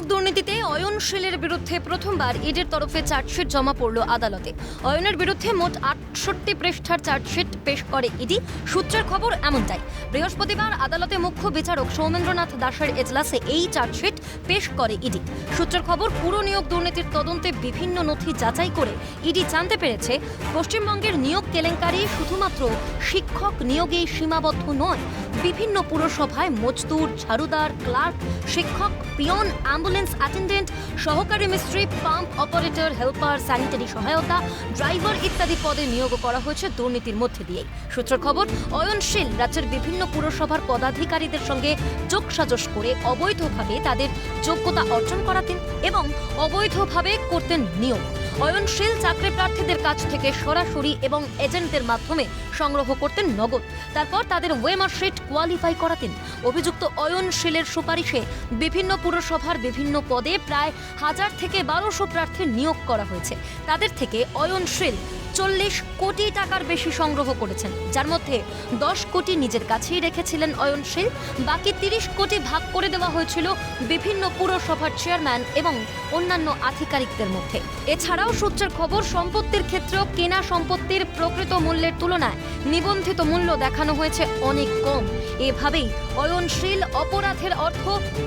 পুরনিয়োগ দুর্নীতিতে অয়নশীলের বিরুদ্ধে প্রথমবার ইডির তরফে চার্জশিট জমা পড়ল আদালতে। অয়নের বিরুদ্ধে মোট আটষট্টি পৃষ্ঠার চার্জশিট পেশ করে ইডি। সূত্রের খবর এমনটাই। বৃহস্পতিবার আদালতে মুখ্য বিচারক সৌমেন্দ্রনাথ দাসের এজলাসে এই চার্জশিট পেশ করে ইডি। সূত্রের খবর, পুর নিয়োগ দুর্নীতির তদন্তে বিভিন্ন নথি যাচাই করে ইডি জানতে পেরেছে, পশ্চিমবঙ্গের নিয়োগ কেলেঙ্কারি শুধুমাত্র শিক্ষক নিয়োগেই সীমাবদ্ধ নয় বিভিন্ন পুরসভায় মজদুর, ঝাড়ুদার, ক্লার্ক, শিক্ষক, পিয়ন, অ্যাম্বুলেন্স অ্যাটেন্ডেন্ট, সহকারী মিস্ত্রি, পাম্প অপারেটর, হেল্পার, স্যানিটারি সহায়তা, ড্রাইভার ইত্যাদি পদে নিয়োগ করা হয়েছে দুর্নীতির মধ্যে দিয়েই। সূত্র খবর, অয়নশীল রাজ্যের বিভিন্ন পুরসভার পদাধিকারীদের সঙ্গে যোগসাজশ করে অবৈধভাবে তাদের যোগ্যতা অর্জন করাতেন এবং অবৈধভাবে করতেন নিয়োগ অয়নশীল চাকরি প্রার্থীদের কাছ থেকে সরাসরি এবং এজেন্টদের মাধ্যমে সংগ্রহ করতেন নগদ। তারপর তাদের ওয়েমার্কশিট কোয়ালিফাই করাতেন। অভিযুক্ত অয়নশীলের সুপারিশে বিভিন্ন পুরসভার বিভিন্ন পদে প্রায় হাজার থেকে বারোশো প্রার্থী নিয়োগ করা হয়েছে। তাদের থেকে অয়নশীল চল্লিশ কোটি টাকার বেশি সংগ্রহ করেছেন, যার মধ্যে দশ কোটি নিজের কাছেই রেখেছিলেন অয়নশীল বাকি তিরিশ কোটি ভাগ করে দেওয়া হয়েছিল বিভিন্ন পুরসভার চেয়ারম্যান এবং অন্যান্য আধিকারিকদের মধ্যে। এছাড়াও সূত্রের খবর, সম্পত্তির ক্ষেত্রেও কেনা সম্পত্তির প্রকৃত মূল্যের তুলনায় নিবন্ধিত মূল্য দেখানো হয়েছে অনেক কম। এভাবেই অয়নশীল অপরাধের অর্থ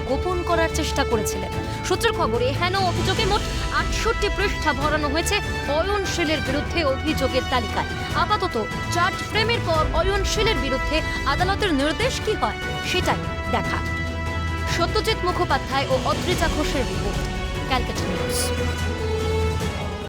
গোপন করার চেষ্টা করেছিলেন। সূত্রের খবরে হেন অভিযোগে মোট আটষট্টি পৃষ্ঠা ভরানো হয়েছে অয়নশীলের বিরুদ্ধে অভিযোগের তালিকায়। আপাতত চার্জ ফ্রেমের পর অয়নশীলের বিরুদ্ধে আদালতের নির্দেশ কি হয়, সেটাই দেখা। সত্যজিৎ মুখোপাধ্যায় ও অদ্রিজা ঘোষের রিপোর্ট, ক্যালকাটা নিউজ।